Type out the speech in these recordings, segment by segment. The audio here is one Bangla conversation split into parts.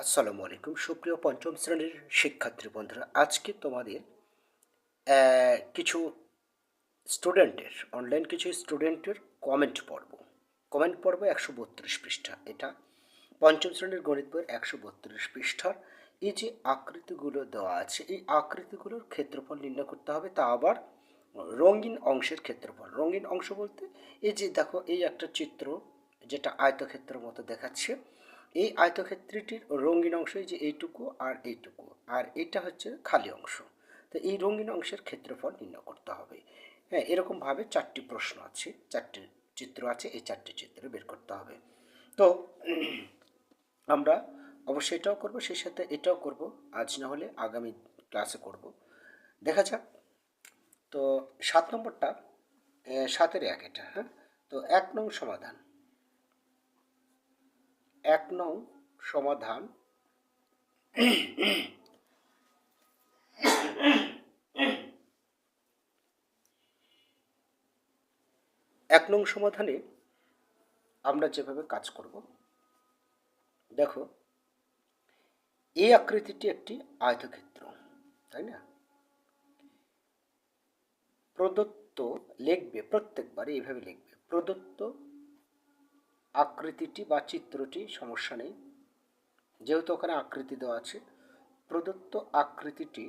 আসসালামু আলাইকুম। সুপ্রিয় পঞ্চম শ্রেণির শিক্ষার্থী বন্ধুরা, আজকে তোমাদের কিছু স্টুডেন্টের অনলাইন কিছু স্টুডেন্টের কমেন্ট পড়ব কমেন্ট পড়ব একশো বত্রিশ পৃষ্ঠা। এটা পঞ্চম শ্রেণির গণিত বইয়ের একশো বত্রিশ পৃষ্ঠার। এই যে আকৃতিগুলো দেওয়া আছে, এই আকৃতিগুলোর ক্ষেত্রফল নির্ণয় করতে হবে। তা আবার রঙিন অংশের ক্ষেত্রফল। রঙিন অংশ বলতে, এই যে দেখো, এই একটা চিত্র যেটা আয়তক্ষেত্রের মতো দেখাচ্ছে এই আয়তক্ষেত্রটির রঙিন অংশ এই যে এইটুকু আর এইটুকু, আর এটা হচ্ছে খালি অংশ। তো এই রঙিন অংশের ক্ষেত্রফল নির্ণয় করতে হবে। হ্যাঁ এরকমভাবে চারটি প্রশ্ন আছে, চারটি চিত্র আছে, এই চারটি চিত্র বের করতে হবে। তো আমরা অবশ্যই এটাও করব, সেই সাথে এটাও করব, আজ না হলে আগামী ক্লাসে করব। দেখা যাক। তো সাত নম্বরটা সাতের এক এটা হ্যাঁ? তো এক নং সমাধান। এক নং সমাধান। এক নং সমাধানে আমরা যেভাবে কাজ করব, দেখো এই আকৃতিটি একটি আয়তক্ষেত্র, তাই না? প্রদত্ত লিখবে, প্রত্যেকবার এইভাবে লিখবে, প্রদত্ত আকৃতিটি বা চিত্রটি, সমস্যা নেই। যেহেতু ওখানে আকৃতি দেওয়া আছে, প্রদত্ত আকৃতিটি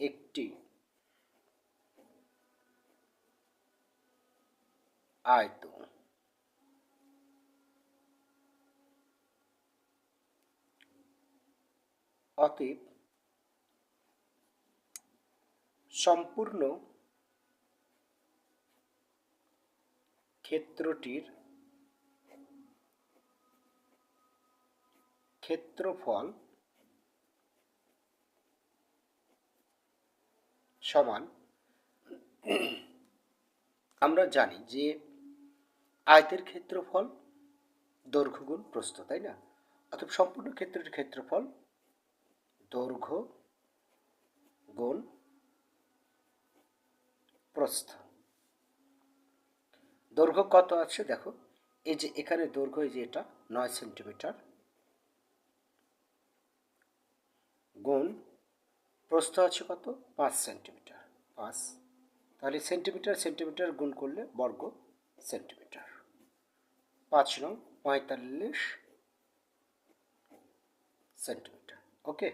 একটি আয়ত। অতএব সম্পূর্ণ ক্ষেত্রটির ক্ষেত্রফল সমান। আমরা জানি যে আয়তের ক্ষেত্রফল দৈর্ঘ্য গুণ প্রস্থ, তাই না? অথবা সম্পূর্ণ ক্ষেত্রটির ক্ষেত্রফল দৈর্ঘ্য গুণ প্রস্থ। দৈর্ঘ্য কত আছে দেখো? এই যে এখানে দৈর্ঘ্য এই যে এটা নয় সেন্টিমিটার। গুণ প্রস্থ আছে কত? পাঁচ সেন্টিমিটার। পাঁচ। তাহলে সেন্টিমিটার সেন্টিমিটার গুণ করলে বর্গ সেন্টিমিটার। পাঁচ নং পঁয়তাল্লিশ সেন্টিমিটার। ওকে?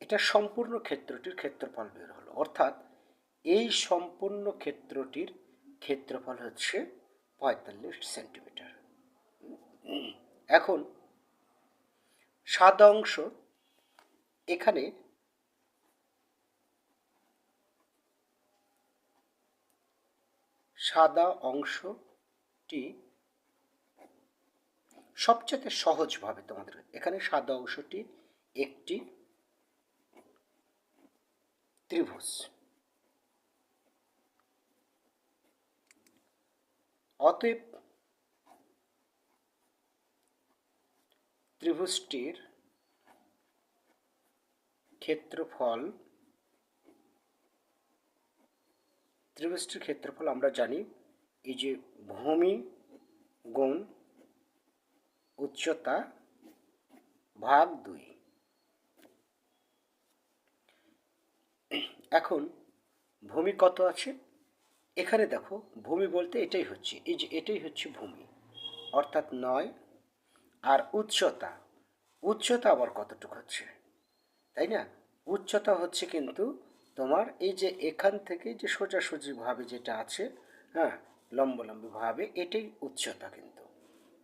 এটা সম্পূর্ণ ক্ষেত্রটির ক্ষেত্রফল বের হলো। অর্থাৎ এই সম্পূর্ণ ক্ষেত্রটির ক্ষেত্রফল হচ্ছে পঁয়তাল্লিশ সেন্টিমিটার। এখন সাদা অংশ এখানে সাদা অংশটি সবচেয়ে সহজভাবে তোমাদের, এখানে সাদা অংশটি একটি ত্রিভুজ। অতএব ত্রিভুজটির ক্ষেত্রফল ত্রিভুজটির ক্ষেত্রফল আমরা জানি, এই যে ভূমি গুণ উচ্চতা ভাগ দুই। এখন ভূমি কত আছে? এখানে দেখো, ভূমি বলতে এটাই হচ্ছে, এই যে এটাই হচ্ছে ভূমি, অর্থাৎ নয় আর উচ্চতা উচ্চতা আবার কতটুকু হচ্ছে? তাই না? উচ্চতা হচ্ছে কিন্তু তোমার এই যে এখান থেকে যে সোজাসুজিভাবে যেটা আছে হ্যাঁ লম্বলম্বিভাবে এটাই উচ্চতা কিন্তু।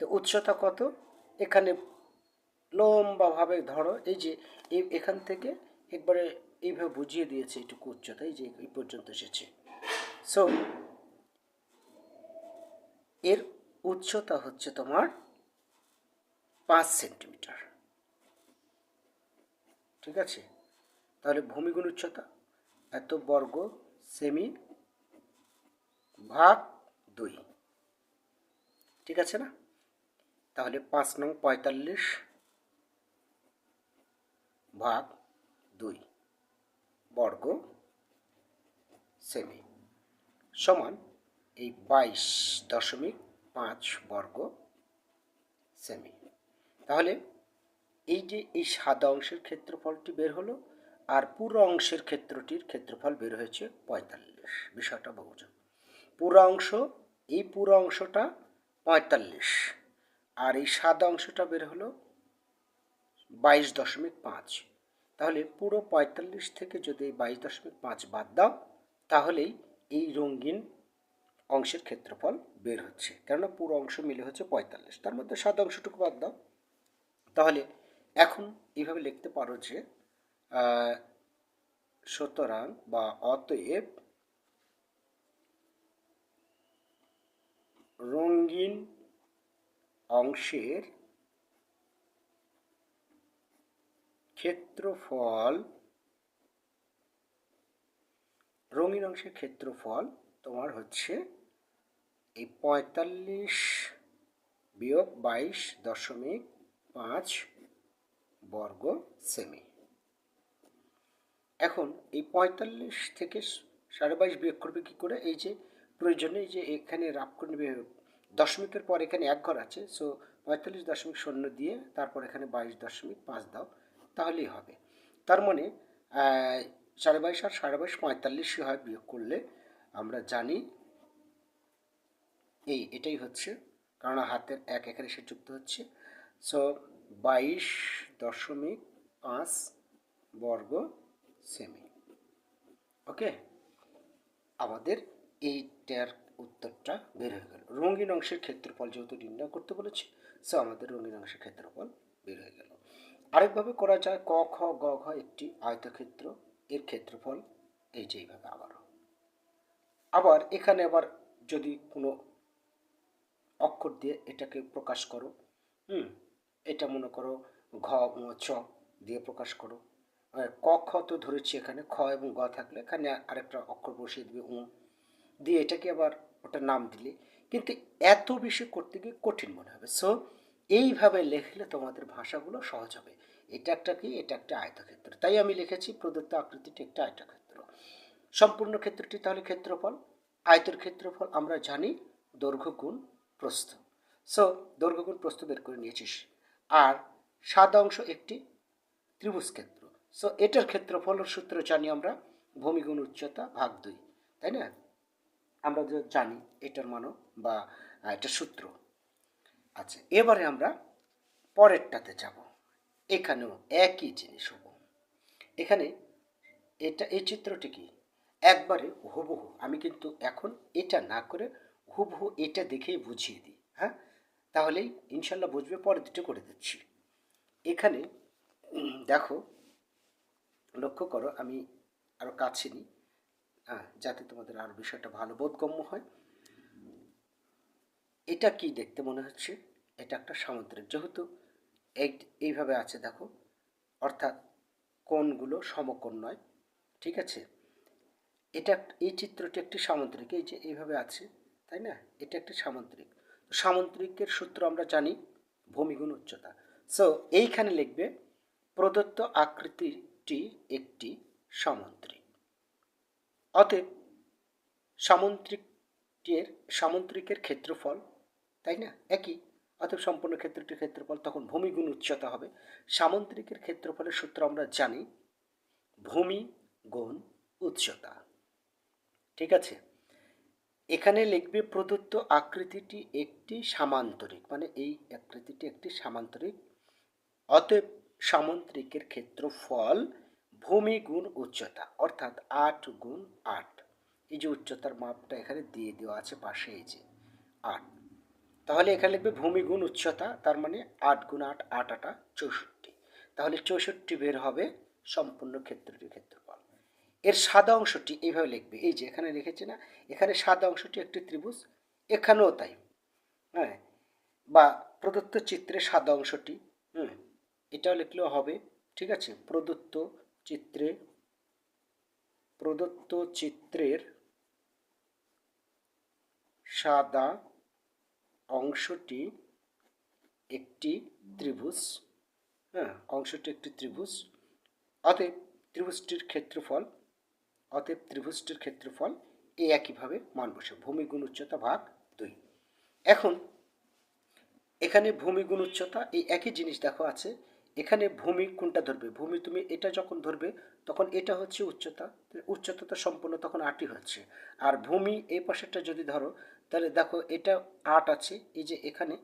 তো উচ্চতা কত? এখানে লম্বাভাবে ধরো, এই যে এখান থেকে একবারে এইভাবে বুঝিয়ে দিয়েছে এইটুকু উচ্চতা, এই যে এই পর্যন্ত এসেছে। সো এর উচ্চতা হচ্ছে তোমার পাঁচ সেন্টিমিটার। ঠিক আছে? তাহলে ভূমিগুণ উচ্চতা, এত বর্গ সেমি ভাগ দুই। ঠিক আছে না? তাহলে পাঁচ নং পঁয়তাল্লিশ ভাগ দুই বর্গ সেমি। সমান এই বাইশ দশমিক পাঁচ বর্গ সেমি। তাহলে এই যে এই সাদা অংশের ক্ষেত্রফলটি বের হলো আর পুরো অংশের ক্ষেত্রটির ক্ষেত্রফল বের হয়েছে পঁয়তাল্লিশ। বিষয়টা বোঝো পুরো অংশ, এই পুরো অংশটা পঁয়তাল্লিশ আর এই সাদা অংশটা বের হলো বাইশ দশমিক পাঁচ। তাহলে পুরো পঁয়তাল্লিশ থেকে যদি এই বাইশ দশমিক পাঁচ বাদ দাও, তাহলেই এই রঙিন অংশের ক্ষেত্রফল বের হচ্ছে। কেননা পুরো অংশ মিলে হচ্ছে পঁয়তাল্লিশ। তার মধ্যে সাদা অংশটুকু বাদ দাও। তাহলে এখন এইভাবে লিখতে পারো যে সুতরাং বা অতএব রঙিন অংশের ক্ষেত্রফল রঙিন অংশের ক্ষেত্রফল তোমার হচ্ছে এই পঁয়তাল্লিশ বিয়োগ বাইশ দশমিক পাঁচ বর্গ সেমি। এখন এই পঁয়তাল্লিশ থেকে সাড়ে বাইশ বিয়োগ করবে কী করে? এই যে প্রয়োজনে যে এখানে রাপ করে দশমিকের পর এখানে এক ঘর আছে সো পঁয়তাল্লিশ দশমিক শূন্য দিয়ে তারপর এখানে বাইশ দশমিক পাঁচ দাও, তাহলেই হবে। তার মানে সাড়ে বাইশ আর সাড়ে বাইশ পঁয়তাল্লিশই হয় বিয়োগ করলে আমরা জানি এই, এটাই হচ্ছে কারণ হাতের এক এখানে এসে যুক্ত হচ্ছে। সো বাইশ দশমিক পাঁচ বর্গ সেমি। ওকে আমাদের এইটার উত্তরটা বের হয়ে গেল। রঙিন অংশের ক্ষেত্রফল যেহেতু নির্ণয় করতে বলেছে সো আমাদের রঙিন অংশের ক্ষেত্রফল বের হয়ে গেল। আরেকভাবে করা যায়, ক, খ, গ, ঘ একটি আয়তক্ষেত্র এর ক্ষেত্রফল এই যে এইভাবে আবারও। আবার এখানে আবার যদি কোনো অক্ষর দিয়ে এটাকে প্রকাশ করো, হুম, এটা মনে করো ঘ চ দিয়ে প্রকাশ করো। ক, খ তো ধরেছি এখানে, খ এবং গ থাকলে এখানে আরেকটা অক্ষর বসিয়ে দিবে উ দিয়ে এটাকে আবার ওটা নাম দিলে। কিন্তু এত বেশি করতে গিয়ে কঠিন মনে হবে। সো এইভাবে লিখলে তোমাদের ভাষাগুলো সহজ হবে। এটা একটা কি, এটা একটা আয়তক্ষেত্র। তাই আমি লিখেছি প্রদত্ত আকৃতিটি একটা আয়তক্ষেত্র। সম্পূর্ণ ক্ষেত্রটি তাহলে ক্ষেত্রফল। আয়তের ক্ষেত্রফল আমরা জানি দৈর্ঘ্য গুণ প্রস্থ। সো দৈর্ঘ্য গুণ প্রস্থ বের করে নিয়েছিস। আর সাদা অংশ একটি ত্রিভুজ ক্ষেত্র। সো এটার ক্ষেত্রফলের সূত্র জানি আমরা ভূমিগুণ উচ্চতা ভাগ দুই। তাই না? আমরা জানি এটার মানও বা এটা সূত্র। আচ্ছা এবারে আমরা পরেরটাতে যাব। এখানেও একই জিনিস হব। এখানে এটা, এই চিত্রটি কি? একবারে হুবহু, আমি কিন্তু এখন এটা না করে হুবহু এটা দেখেই বুঝিয়ে দিই হ্যাঁ? তাহলেই ইনশাল্লাহ বুঝবে, পরে দুটো করে দিচ্ছি। এখানে দেখো, লক্ষ্য করো, আমি আরও কাছে নিই হ্যাঁ যাতে তোমাদের আর বিষয়টা ভালো বোধগম্য হয়। এটা কি দেখতে মনে হচ্ছে? এটা একটা সামুদ্রিক, যেহেতু এই এইভাবে আছে দেখো। অর্থাৎ কোণগুলো সমকোণ নয়, ঠিক আছে? এটা এই চিত্রটি একটি সামুদ্রিক, এই যে এইভাবে আছে, তাই না? এটা একটি সামুদ্রিক। সামুদ্রিকের সূত্র আমরা জানি, ভূমিগুণ উচ্চতা। সো এইখানে লিখবে, প্রদত্ত আকৃতিটি একটি সামুদ্রিক। অতএব, সামুদ্রিকের সামুদ্রিকের ক্ষেত্রফল, তাই না? একই। অতএব সম্পূর্ণ ক্ষেত্রটির ক্ষেত্রফল, তখন ভূমিগুণ উচ্চতা হবে। সামুদ্রিকের ক্ষেত্রফলের সূত্র আমরা জানি, ভূমি গুণ উচ্চতা। ঠিক আছে? এখানে লিখবে প্রদত্ত আকৃতিটি একটি সামান্তরিক মানে এই আকৃতিটি একটি সামান্তরিক। অতএব সামান্তরিকের ক্ষেত্রফল ভূমি গুণ উচ্চতা, অর্থাৎ আট গুণ আট। এই যে উচ্চতার মাপটা এখানে দিয়ে দেওয়া আছে পাশে, এই যে আট। তাহলে এখানে লিখবে ভূমি গুণ উচ্চতা, তার মানে আট গুণ আট আট আটা চৌষট্টি। তাহলে চৌষট্টি বের হবে সম্পূর্ণ ক্ষেত্রটির ক্ষেত্রফল। এর সাদা অংশটি এইভাবে লিখবে, এই যে এখানে লিখেছে না, এখানে সাদা অংশটি একটি ত্রিভুজ, এখানেও তাই। হ্যাঁ বা প্রদত্ত চিত্রে সাদা অংশটি, হুম, এটাও লিখলেও হবে, ঠিক আছে? প্রদত্ত চিত্রে, প্রদত্ত চিত্রের সাদা অংশটি একটি ত্রিভুজ হ্যাঁ অংশটি একটি ত্রিভুজ। অতএব ত্রিভুজটির ক্ষেত্রফল, অতএব ত্রিভুজটির ক্ষেত্রফল এই একইভাবে মান বসে ভূমি গুণ উচ্চতা ভাগ দুই। এখন এখানে ভূমি গুণ উচ্চতা, এই একই জিনিস দেখো আছে, এখানে ভূমি কোনটা ধরবে? ভূমি তুমি এটা যখন ধরবে, তখন এটা হচ্ছে উচ্চতা উচ্চতা তো সম্পূর্ণ তখন আটই হচ্ছে। আর ভূমি এই পাশেরটা যদি ধরো তাহলে দেখো এটা আট আছে, এই যে এখানে,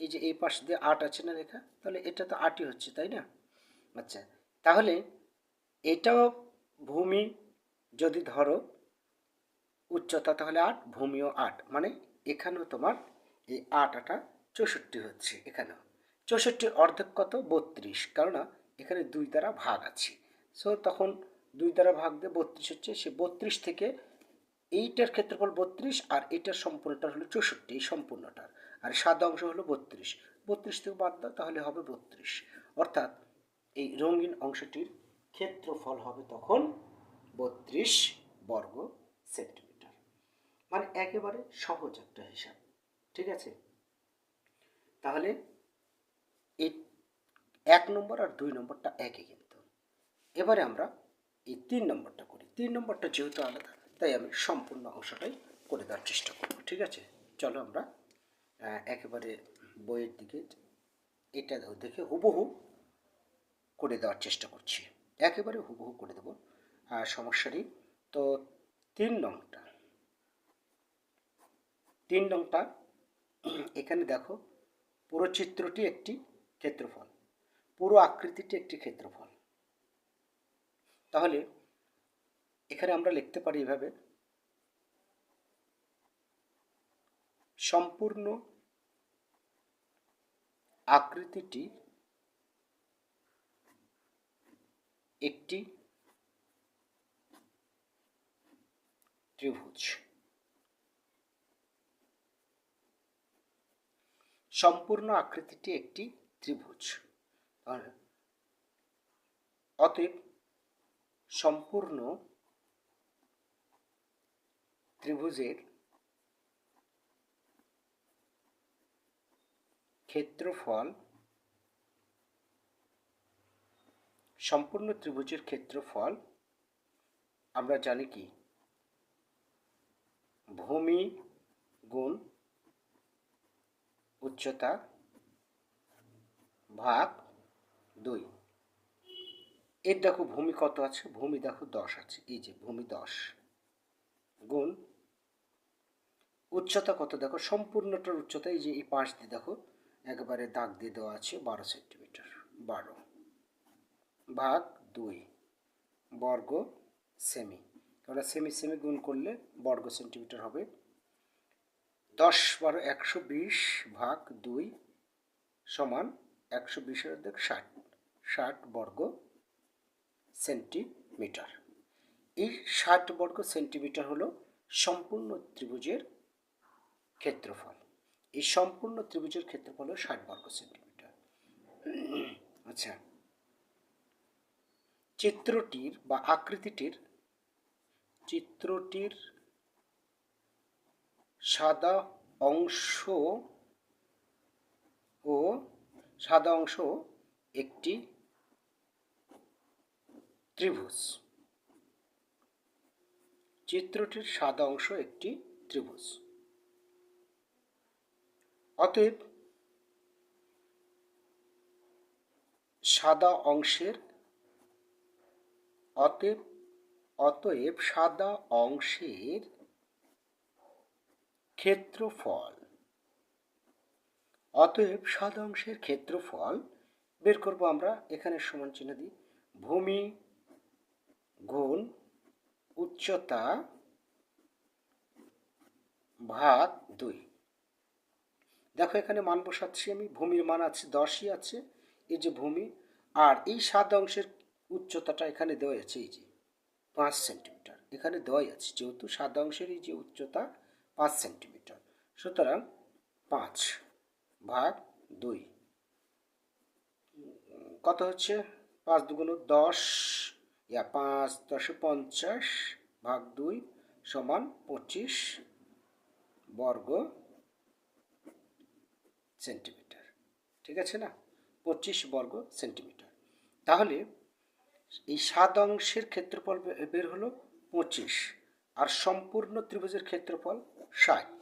এই যে এই পাশ দিয়ে আট আছে না রেখা তাহলে এটা তো আটই হচ্ছে, তাই না? আচ্ছা তাহলে এটাও ভূমি যদি ধরো উচ্চতা তাহলে আট, ভূমিও আট মানে এখানেও তোমার এই আট আটা চৌষট্টি হচ্ছে এখানেও। চৌষট্টির অর্ধেক কত? বত্রিশ, কেননা এখানে দুই দ্বারা ভাগ আছে। সো তখন দুই দ্বারা ভাগ দিয়ে বত্রিশ হচ্ছে, সে বত্রিশ থেকে এইটার ক্ষেত্রফল বত্রিশ আর এইটার সম্পূর্ণটার হলো চৌষট্টি, এই সম্পূর্ণটার। আর সাদা অংশ হলো বত্রিশ। বত্রিশ থেকে বাদ দাও, তাহলে হবে বত্রিশ। অর্থাৎ এই রঙিন অংশটির ক্ষেত্রফল হবে তখন বত্রিশ বর্গ সেন্টিমিটার। মানে একেবারে সহজ একটা হিসাব, ঠিক আছে? তাহলে এই এক নম্বর আর দুই নম্বরটা একই কিন্তু। এবারে আমরা এই তিন নম্বরটা করি। তিন নম্বরটা যেহেতু আলাদা তাই আমি সম্পূর্ণ অংশটাই করে দেওয়ার চেষ্টা করব, ঠিক আছে? চলো আমরা একেবারে বইয়ের দিকে এটা দেখে হুবহু করে দেওয়ার চেষ্টা করছি। একেবারে হুবহু করে দেবো। আর সমস্যা নেই। তো তিন নংটা তিন নংটা, এখানে দেখো, পুরো চিত্রটি একটি ক্ষেত্রফল, পুরো আকৃতিটি একটি ক্ষেত্রফল। তাহলে এখানে আমরা লিখতে পারি এভাবে। সম্পূর্ণ আকৃতিটি একটি ত্রিভুজ। সম্পূর্ণ আকৃতিটি একটি ত্রিভুজ। অতএব সম্পূর্ণ ত্রিভুজের ক্ষেত্রফল, সম্পূর্ণ ত্রিভুজের ক্ষেত্রফল, আমরা জানি কি? ভূমি গুণ উচ্চতা ভাগ দুই। এর দেখো ভূমি কত আছে? ভূমি দেখো দশ আছে। এই যে ভূমি দশ গুণ উচ্চতা কত? দেখো, সম্পূর্ণটার উচ্চতা এই যে এই পাশ দিয়ে দেখো, একেবারে দাগ দিয়ে দেওয়া আছে বারো সেন্টিমিটার, বারো ভাগ দুই বর্গ সেমি। কারণ সেমি সেমি গুণ করলে বর্গ সেন্টিমিটার হবে। দশ বারো একশো বিশ ভাগ দুই সমান একশো বিশের অর্ধেক ষাট ষাট বর্গ সেন্টিমিটার। এই ষাট বর্গ সেন্টিমিটার হলো সম্পূর্ণ ত্রিভুজের ক্ষেত্রফল। এই সম্পূর্ণ ত্রিভুজের ক্ষেত্রফল হলো ষাট বর্গ সেন্টিমিটার। আচ্ছা। চিত্রটির বা আকৃতিটির, চিত্রটির সাদা অংশ ও সাদা অংশ একটি ত্রিভুজ। চিত্রটির সাদা অংশ একটি ত্রিভুজ। অতএব সাদা অংশের, অতএব অতএব সাদা অংশের ক্ষেত্রফল, অতএব সাদা অংশের ক্ষেত্রফল বের করব আমরা, এখানে সমান চিহ্ন দিই, ভূমি গুণ উচ্চতা ভাগ দুই। দেখো এখানে মান বসাচ্ছি আমি, ভূমির মান আছে দশই আছে, এই যে ভূমি, আর এই সাত অংশের উচ্চতাটা এখানে দেওয়া আছে, এই যে পাঁচ সেন্টিমিটার, এখানে দেওয়াই আছে, যেহেতু সাত অংশের এই যে উচ্চতা পাঁচ সেন্টিমিটার, সুতরাং পাঁচ ভাগ দুই, কত হচ্ছে? পাঁচ দুগুণ দশ, ইয়া পাঁচ দশে পঞ্চাশ ভাগ দুই সমান পঁচিশ বর্গ সেন্টিমিটার। ঠিক আছে না? পঁচিশ বর্গ সেন্টিমিটার। তাহলে এই সাত অংশের ক্ষেত্রফল বের হলো পঁচিশ আর সম্পূর্ণ ত্রিভুজের ক্ষেত্রফল ষাট।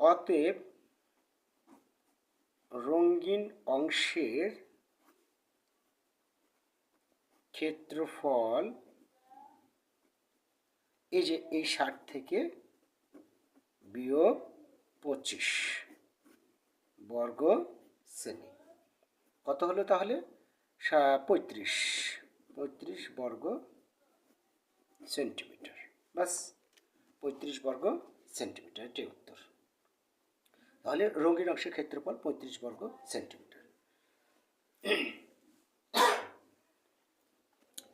অতএব রঙিন অংশের ক্ষেত্রফল এই যে এই ষাট থেকে বিয়োগ পঁচিশ। বর্গ সেমি কত হলো তাহলে? পঁয়ত্রিশ। পঁয়ত্রিশ বর্গ সেন্টিমিটার। বাস, পঁয়ত্রিশ বর্গ সেন্টিমিটার। এটাই উত্তর। তাহলে রঙিন অংশের ক্ষেত্রফল পঁয়ত্রিশ বর্গ সেন্টিমিটার।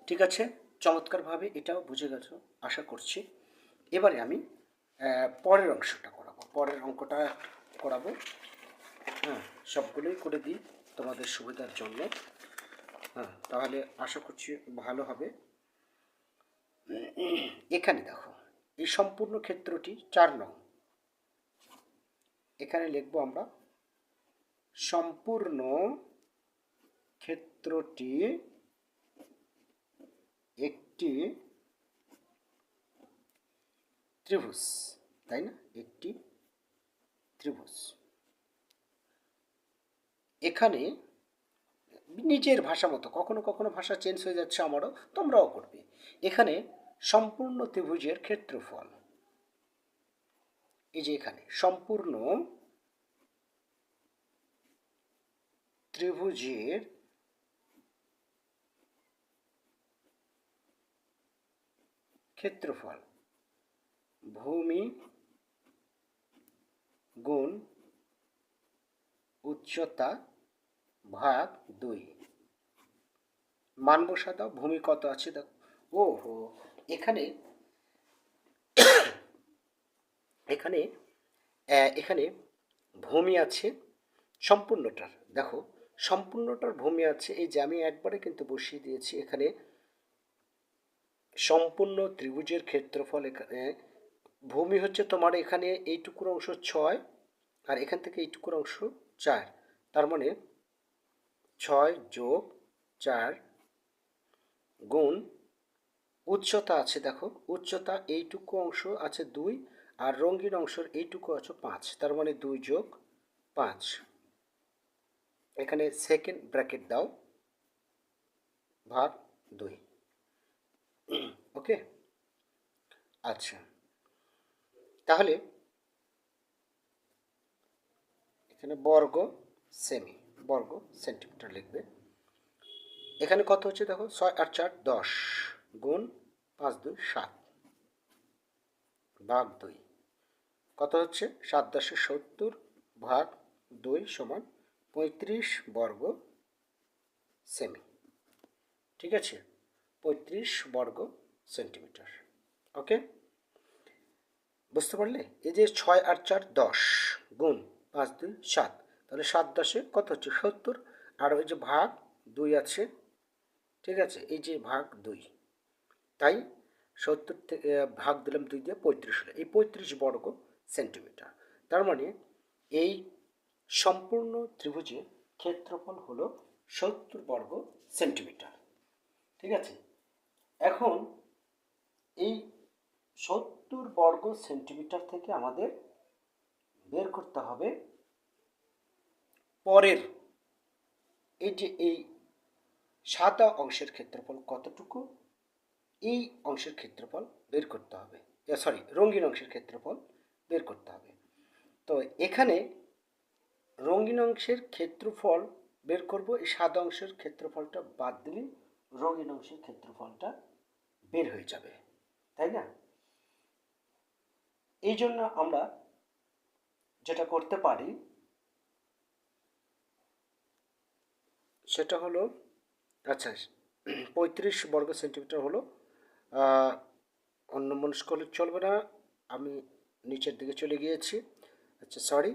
ঠিক আছে? চমৎকারভাবে এটাও বুঝে গেছো, আশা করছি। এবারে আমি পরের অংশটা করাবো। পরের অঙ্কটা করাবো। হ্যাঁ সবগুলোই করে দিই তোমাদের সুবিধার জন্য। হ্যাঁ তাহলে আশা করছি ভালো হবে। এখানে দেখো, এই সম্পূর্ণ ক্ষেত্রটি চার নং। এখানে লিখব আমরা, সম্পূর্ণ ক্ষেত্রটি একটি ত্রিভুজ, তাই না? একটি ত্রিভুজ। এখানে নিজের ভাষা মতো, কখনো কখনো ভাষা চেঞ্জ হয়ে যাচ্ছে আমারও, তোমরাও করবে। এখানে সম্পূর্ণ ত্রিভুজের ক্ষেত্রফল। এই যে এখানে, সম্পূর্ণ ত্রিভুজের ক্ষেত্রফল ভূমি গুণ উচ্চতা ভাগ দুই। মান বসা দাও, ভূমি কত আছে দেখো ও হো এখানে এখানে এখানে ভূমি আছে সম্পূর্ণটার। দেখো, সম্পূর্ণটার ভূমি আছে, এই যে আমি একবারে কিন্তু বসিয়ে দিয়েছি, এখানে সম্পূর্ণ ত্রিভুজের ক্ষেত্রফল এখানে ভূমি হচ্ছে তোমার এখানে এইটুকুর অংশ ছয় আর এখান থেকে এইটুকুর অংশ চার। তার মানে ছয় যোগ চার গুণ উচ্চতা আছে, দেখো, উচ্চতা এইটুকু অংশ আছে দুই আর রঙিন অংশের এইটুকু আছে পাঁচ, তার মানে দুই যোগ পাঁচ। এখানে সেকেন্ড ব্র্যাকেট দাও, ভাগ দুই। ওকে? আচ্ছা তাহলে এখানে বর্গ সেমি বর্গ সেন্টিমিটার লিখবে। এখানে কত হচ্ছে দেখো? ছয় আট চার, দশ। গুণ পাঁচ, দুই, সাত। ভাগ দুই। কত হচ্ছে? সাত দশে সত্তর ভাগ দুই সমান পঁয়ত্রিশ বর্গ সেমি। ঠিক আছে? পঁয়ত্রিশ বর্গ সেন্টিমিটার। ওকে? বুঝতে পারলে? এই যে ছয় আট চার, দশ। গুণ পাঁচ, দুই, সাত। তাহলে সাত দশে কত হচ্ছে? সত্তর। আর ওই যে ভাগ দুই আছে, ঠিক আছে? এই যে ভাগ দুই। তাই সত্তর থেকে ভাগ দিলাম দুই দিয়ে পঁয়ত্রিশ হলো। এই পঁয়ত্রিশ বর্গ সেন্টিমিটার। তার মানে এই সম্পূর্ণ ত্রিভুজের ক্ষেত্রফল হলো সত্তর বর্গ সেন্টিমিটার। ঠিক আছে? এখন এই সত্তর বর্গ সেন্টিমিটার থেকে আমাদের বের করতে হবে পরের এই যে এই সাদা অংশের ক্ষেত্রফল কতটুকু? এই অংশের ক্ষেত্রফল বের করতে হবে। সরি রঙিন অংশের ক্ষেত্রফল বের করতে হবে। তো এখানে রঙিন অংশের ক্ষেত্রফল বের করব, এই সাদা অংশের ক্ষেত্রফলটা বাদ দিলে রঙিন অংশের ক্ষেত্রফলটা বের হয়ে যাবে, তাই না? এই জন্য আমরা যেটা করতে পারি সেটা হলো আচ্ছা পঁয়ত্রিশ বর্গ সেন্টিমিটার হলো অন্য মনস্ক হলে চলবে না, আমি নিচের দিকে চলে গিয়েছি আচ্ছা সরি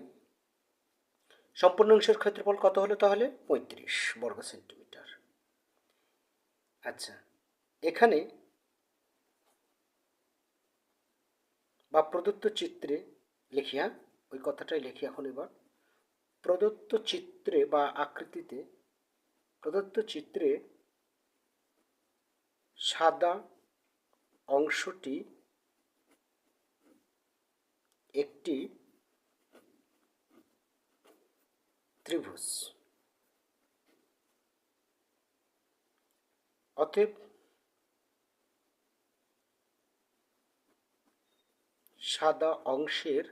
সম্পূর্ণ অংশের ক্ষেত্রফল কত হলো তাহলে? পঁয়ত্রিশ বর্গ সেন্টিমিটার। আচ্ছা এখানে বা প্রদত্ত চিত্রে লিখি হ্যাঁ ওই কথাটাই লিখি এখন এবার, প্রদত্ত চিত্রে বা আকৃতিতে প্রদত্ত চিত্রে সাদা অংশটি একটি ত্রিভুজ। অতএব সাদা অংশের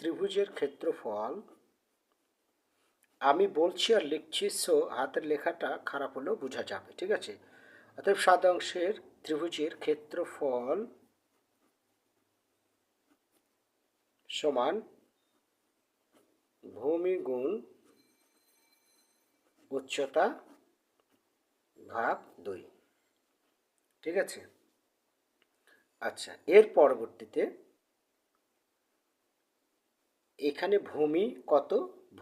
ত্রিভুজের ক্ষেত্রফল আমি বলছি আর লিখছি সো হাতের লেখাটা খারাপ হলেও বোঝা যাবে, ঠিক আছে? অতএব সাদা অংশের ত্রিভুজের ক্ষেত্রফল সমান ভূমি গুণ উচ্চতা ভাগ দুই, ঠিক আছে? আচ্ছা এর পরবর্তীতে এখানে ভূমি কত?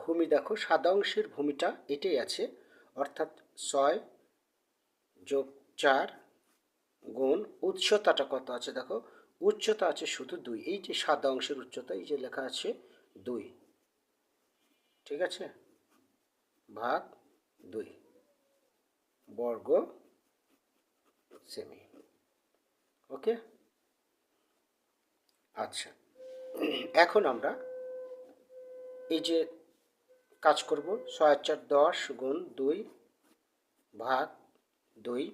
ভূমি দেখো, সাদা অংশের ভূমিটা এটাই আছে, অর্থাৎ ছয় যোগ চার গুণ উচ্চতাটা কত আছে দেখো, উচ্চতা আছে শুধু দুই, এই যে সাদা অংশের উচ্চতা, এই যে লেখা আছে দুই, ঠিক আছে? ভাগ দুই, বর্গ সেমি, ওকে? আচ্ছা এখন আমরা এই যে কাজ করব। ছয় চার দশ গুণ দুই ভাগ দুই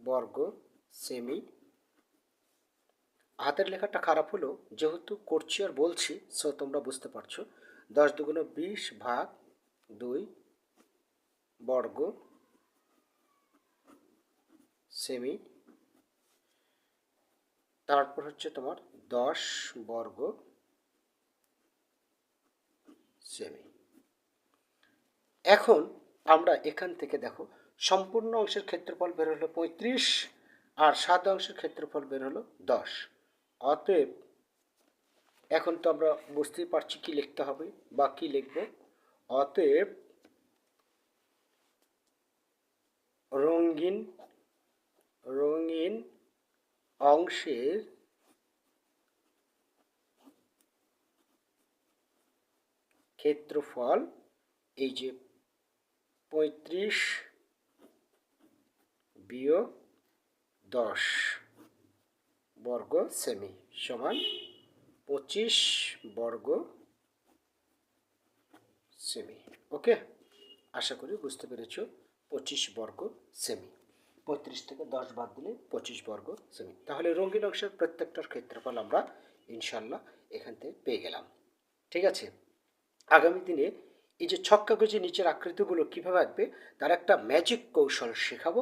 বর্গ সেমি। হাতের লেখাটা খারাপ হলো, যেহেতু করছি আর বলছি সো তোমরা বুঝতে পারছ। দশ দুগুণ বিশ ভাগ দুই বর্গ সেমি। তারপর হচ্ছে তোমার দশ বর্গ সেমি। এখন আমরা এখান থেকে দেখো, সম্পূর্ণ অংশের ক্ষেত্রফল বের হলো পঁয়ত্রিশ আর সাত অংশের ক্ষেত্রফল বের হলো দশ। অতএব এখন তো আমরা বুঝতেই পারছি কি লিখতে হবে বা কি লিখব। অতএব রঙিন রঙিন অংশের ক্ষেত্রফল এই যে পঁয়ত্রিশ বিয়োগ দশ বর্গ সেমি সমান পঁচিশ বর্গ সেমি। ওকে? আশা করি বুঝতে পেরেছ। পঁচিশ বর্গ সেমি। পঁয়ত্রিশ থেকে দশ বাদ দিলে পঁচিশ বর্গ সেমি। তাহলে রঙিন অংশের প্রত্যেকটার ক্ষেত্রফল আমরা ইনশাল্লাহ এখান থেকে পেয়ে গেলাম। ঠিক আছে? আগামী দিনে এই যে ছক্কা গুজে নিচের আকৃতিগুলো কীভাবে আঁকবে তার একটা ম্যাজিক কৌশল শেখাবো।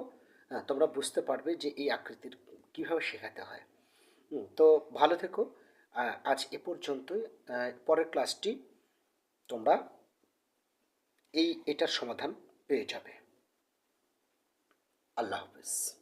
হ্যাঁ, তোমরা বুঝতে পারবে যে এই আকৃতির কীভাবে শেখাতে হয়। তো ভালো থেকো। আজ এ পর্যন্তই। পরের ক্লাসটি তোমরা এই এটার সমাধান পেয়ে যাবে। আল্লাহ হাফেজ।